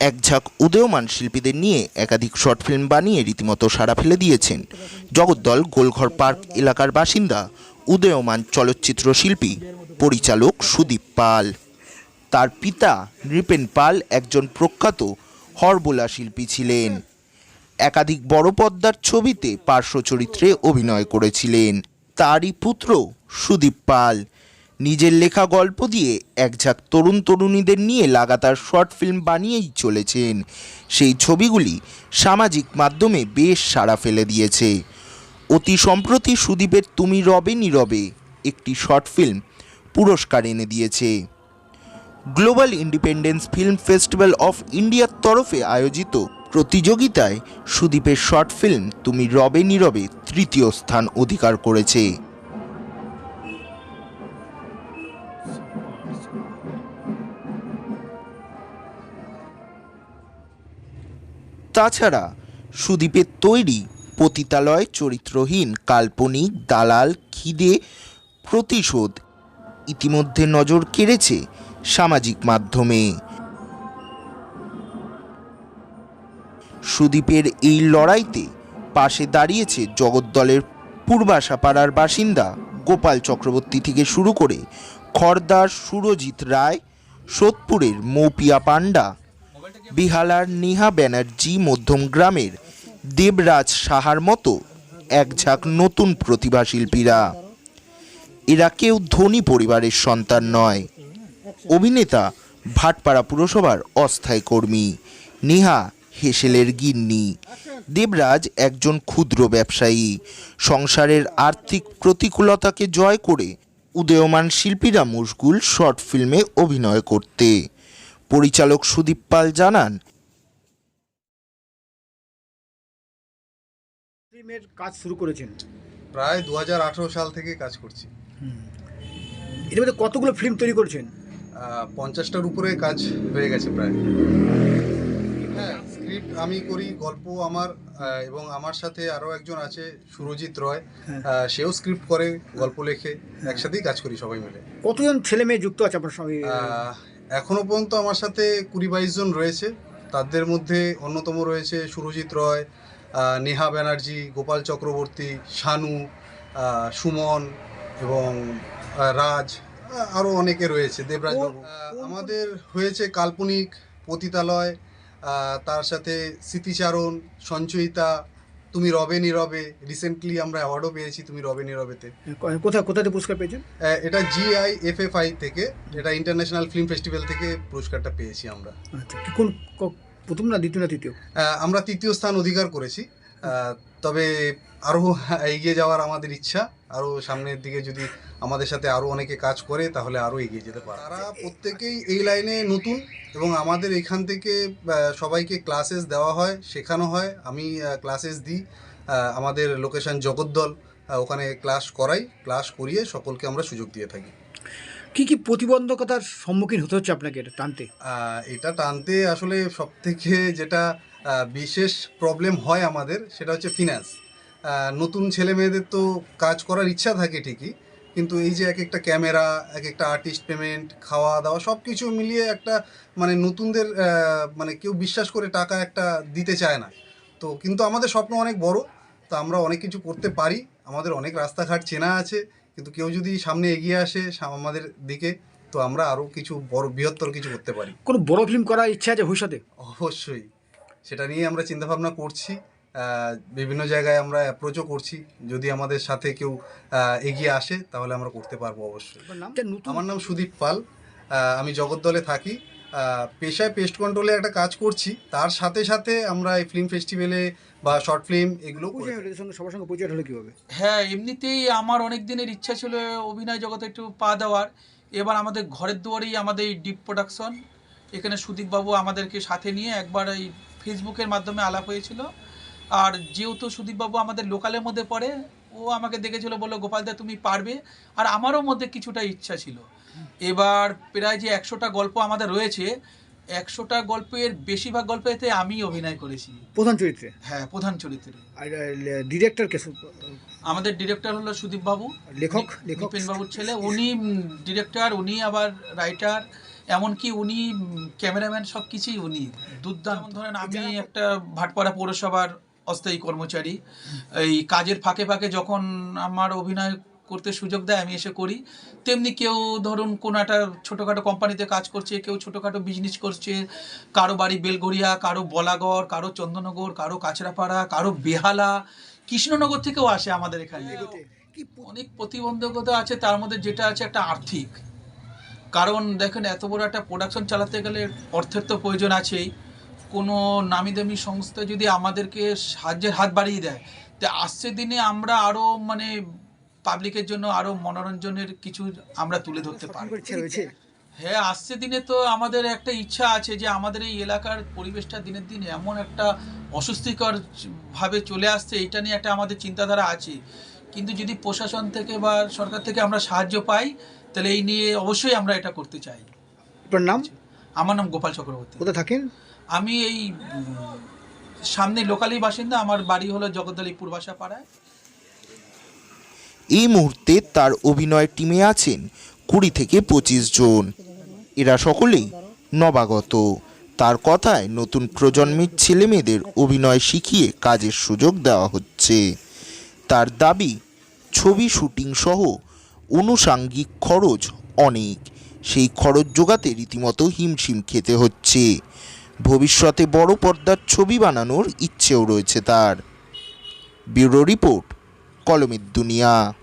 এক ঝাঁক উদীয়মান শিল্পীদের নিয়ে একাধিক শর্ট ফিল্ম বানিয়ে রীতিমতো সাড়া ফেলে দিয়েছেন। জগদ্দল, গোলঘর পার্ক এলাকার বাসিন্দা, উদীয়মান চলচ্চিত্র শিল্পী, পরিচালক সুদীপ পাল। তার পিতা নৃপেন পাল একজন প্রখ্যাত হরবোলা শিল্পী ছিলেন। একাধিক বড় পদ্মার ছবিতে পার্শ্ব চরিত্রে অভিনয় করেছিলেন। তারই পুত্র সুদীপ পাল। নিজের লেখা গল্প দিয়ে একঝাঁক তরুণ তরুণীদের নিয়ে লাগাতার শর্ট ফিল্ম বানিয়েই চলেছেন। সেই ছবিগুলি সামাজিক মাধ্যমে বেশ সাড়া ফেলে দিয়েছে। অতি সম্প্রতি সুদীপের তুমি রবে নীরবে একটি শর্ট ফিল্ম পুরস্কার এনে দিয়েছে। Global independence film festival of ইন্ডিয়ার তরফে আয়োজিত প্রতিযোগিতায় সুদীপের শর্ট ফিল্ম তুমি রবে নীরবে তৃতীয় স্থান অধিকার করেছে। তাছাড়া সুদীপের তৈরি পতিতালয় চরিত্রহীন কাল্পনিক দালাল খিদে প্রতিশোধ ইতিমধ্যে নজর কেড়েছে সামাজিক মাধ্যমে। সুদীপের এই লড়াইতে পাশে দাঁড়িয়েছে জগদ্দলের পূর্বাশাপাড়ার বাসিন্দা গোপাল চক্রবর্তী থেকে শুরু করে খড়দার সুরজিৎ রায়, সোদপুরের মৌপিয়া পাণ্ডা বিহালার নেহা ব্যানার্জি মধ্যম গ্রামের দেবরাজ সাহার মতো এক ঝাঁক নতুন প্রতিভা শিল্পীরা। এরা কেউ ধনী পরিবারের সন্তান নয়। অভিনেতা, ভাটপাড়া পুরসভার অস্থায়ী কর্মী, নেহা হেসেলের গিন্নি। দেবরাজ একজন ক্ষুদ্র ব্যবসায়ী। সংসারের আর্থিক প্রতিকূলতাকে জয় করে উদীয়মান শিল্পীরা মুশগুল শর্ট ফিল্মে অভিনয় করতে। পরিচালক সুদীপ পাল জানান ফিল্মের কাজ শুরু করেছেন। প্রায় দু হাজার আঠেরো সাল থেকে কাজ করছি। এর মধ্যে কতগুলো ফিল্ম তৈরি করেছেন? পঞ্চাশটার উপরে কাজ হয়ে গেছে প্রায়। হ্যাঁ স্ক্রিপ্ট আমি করি গল্প আমার এবং আমার সাথে আরও একজন আছে সুরজিৎ রয়। হ্যাঁ। সেও স্ক্রিপ্ট করে গল্প লেখে একসাথেই কাজ করি সবাই মিলে। কতজন ছেলে মেয়ে যুক্ত আছে আপনার সঙ্গে? আহ, এখনও পর্যন্ত আমার সাথে কুড়ি বাইশ জন রয়েছে। তাদের মধ্যে অন্যতম রয়েছে সুরজিৎ রয় নেহা ব্যানার্জি গোপাল চক্রবর্তী শানু সুমন এবং রাজ আরও অনেকে রয়েছে দেবরাজ আমাদের হয়েছে কাল্পনিক পতিতালয় তার সাথে স্মৃতিচারণ সঞ্চয়িতা তুমি রবে নীরবে রিসেন্টলি আমরা অ্যাওয়ার্ডও পেয়েছি তুমি রবে নীরবেতে ক- কোথায় কোথাতে পুরস্কার পেয়েছেন? এটা জিআই আই থেকে এটা ইন্টারন্যাশনাল ফিল্ম ফেস্টিভ্যাল থেকে পুরস্কারটা পেয়েছি আমরা। আচ্ছা কোন প্রথম না দ্বিতীয় না তৃতীয়? আমরা তৃতীয় স্থান অধিকার করেছি। তবে আরও এগিয়ে যাওয়ার আমাদের ইচ্ছা। আরও সামনের দিকে যদি আমাদের সাথে আরও অনেকে কাজ করে তাহলে আরও এগিয়ে যেতে পারে তারা প্রত্যেকেই এই লাইনে নতুন এবং আমাদের এখান থেকে সবাইকে ক্লাসেস দেওয়া হয় শেখানো হয়। আমি ক্লাসেস দিই আমাদের লোকেশন জগদ্দল ওখানে ক্লাস করাই। ক্লাস করিয়ে সকলকে আমরা সুযোগ দিয়ে থাকি। কি কি প্রতিবন্ধকতার সম্মুখীন হতে হচ্ছে আপনাকে এটা টানতে? এটা টানতে আসলে সব থেকে যেটা বিশেষ প্রবলেম হয় আমাদের সেটা হচ্ছে ফিনান্স নতুন ছেলে মেয়েদের তো কাজ করার ইচ্ছা থাকে ঠিকই কিন্তু এই যে এক একটা ক্যামেরা এক একটা আর্টিস্ট পেমেন্ট খাওয়া দাওয়া সব কিছু মিলিয়ে একটা মানে নতুনদের মানে কেউ বিশ্বাস করে টাকা একটা দিতে চায় না। তো কিন্তু আমাদের স্বপ্ন অনেক বড় তো আমরা অনেক কিছু করতে পারি আমাদের অনেক রাস্তাঘাট চেনা আছে কিন্তু কেউ যদি সামনে এগিয়ে আসে আমাদের দিকে তো আমরা আরও কিছু বড় বৃহত্তর কিছু করতে পারি। কোনো বড় ফিল্ম করার ইচ্ছা আছে ভবিষ্যতে? অবশ্যই। সেটা নিয়ে আমরা চিন্তাভাবনা করছি। বিভিন্ন জায়গায় আমরা অ্যাপ্রোচও করছি। যদি আমাদের সাথে কেউ এগিয়ে আসে তাহলে আমরা করতে পারব অবশ্যই। আমার নাম সুদীপ পাল। আমি জগদ্দলে থাকি। পেশায় পেস্ট কন্ট্রোলে একটা কাজ করছি। তার সাথে সাথে আমরা এই ফিল্ম ফেস্টিভ্যালে বা শর্ট ফিল্ম এগুলো সবার সঙ্গে পরিচয় হলো কীভাবে? হ্যাঁ এমনিতেই আমার অনেক দিনের ইচ্ছা ছিল অভিনয় জগতে একটু পা দেওয়ার। এবার আমাদের ঘরের দুয়ারেই আমাদের এই ডিপ প্রোডাকশন এখানে সুদীপবাবু আমাদেরকে সাথে নিয়ে একবার এই ফেসবুকের মাধ্যমে আলাপ হয়েছিল। আর যেহেতু সুদীপবাবু আমাদের লোকালের মধ্যে পড়ে ও আমাকে দেখেছিল বলল গোপালদা তুমি পারবে। আর আমারও মধ্যে কিছুটা ইচ্ছা ছিল। এবার প্রায় যে একশোটা গল্প আমাদের রয়েছে একশোটা গল্পের বেশিরভাগ গল্পেতে আমি অভিনয় করেছি। প্রধান চরিত্রে? হ্যাঁ প্রধান চরিত্রে। ডিরেক্টর কে আমাদের ডিরেক্টর হলো সুদীপ বাবু লেখক লেখক? বাবুর ছেলে। উনি ডিরেক্টর উনি আবার রাইটার এমনকি উনি ক্যামেরাম্যান সব কিছুই উনি। দুর্দান্ত। ধরেন আমি একটা ভাটপাড়া পৌরসভার অস্থায়ী কর্মচারী। এই কাজের ফাঁকে ফাঁকে যখন আমার অভিনয় করতে সুযোগ দেয় আমি এসে করি। তেমনি কেউ ধরুন কোনো একটা ছোটোখাটো কোম্পানিতে কাজ করছে কেউ ছোটোখাটো বিজনেস করছে। কারও বাড়ি বেলগড়িয়া কারও বলাগড় কারও চন্দননগর কারও কাছড়াপাড়া কারও বেহালা। কৃষ্ণনগর থেকেও আসে আমাদের এখানে। অনেক প্রতিবন্ধকতা আছে তার মধ্যে যেটা আছে একটা আর্থিক। কারণ দেখেন এত বড় একটা প্রোডাকশন চালাতে গেলে অর্থের তো প্রয়োজন আছেই। কোনো নামি দামি সংস্থা যদি আমাদেরকে সাহায্যের হাত বাড়িয়ে দেয় তা আসছে দিনে আমরা আরও মানে পাবলিকের জন্য আরও মনোরঞ্জনের কিছু আমরা তুলে ধরতে পারব। হ্যাঁ আসছে দিনে তো আমাদের একটা ইচ্ছা আছে যে আমাদের এই এলাকার পরিবেশটা দিনের দিন এমন একটা অস্বস্তিকর ভাবে চলে আসছে এটা নিয়ে একটা আমাদের চিন্তাধারা আছে। কিন্তু যদি প্রশাসন থেকে বা সরকার থেকে আমরা সাহায্য পাই তাহলে এই নিয়ে অবশ্যই আমরা এটা করতে চাই। আপনার নাম? আমার নাম গোপাল চক্রবর্তী। কোথায় থাকেন? আমি এই সামনে লোকালি বাসিন্দা আমার বাড়ি হলো জগদ্দলী পূর্বাশা পাড়ায় এই মুহূর্তে তার অভিনয় টিমে আছেন কুড়ি থেকে পঁচিশ জন। এরা সকলেই নবাগত। তার কথায় নতুন প্রজন্মের ছেলেমেয়েদের অভিনয় শিখিয়ে কাজের সুযোগ দেওয়া হচ্ছে। তার দাবি ছবি শুটিং সহ অনুষাঙ্গিক খরচ অনেক। সেই খরচ যোগাতে রীতিমতো হিমশিম খেতে হচ্ছে। ভবিষ্যতে বড় পর্দার ছবি বানানোর ইচ্ছেও রয়েছে তার। ব্যুরো রিপোর্ট, কলমের দুনিয়া।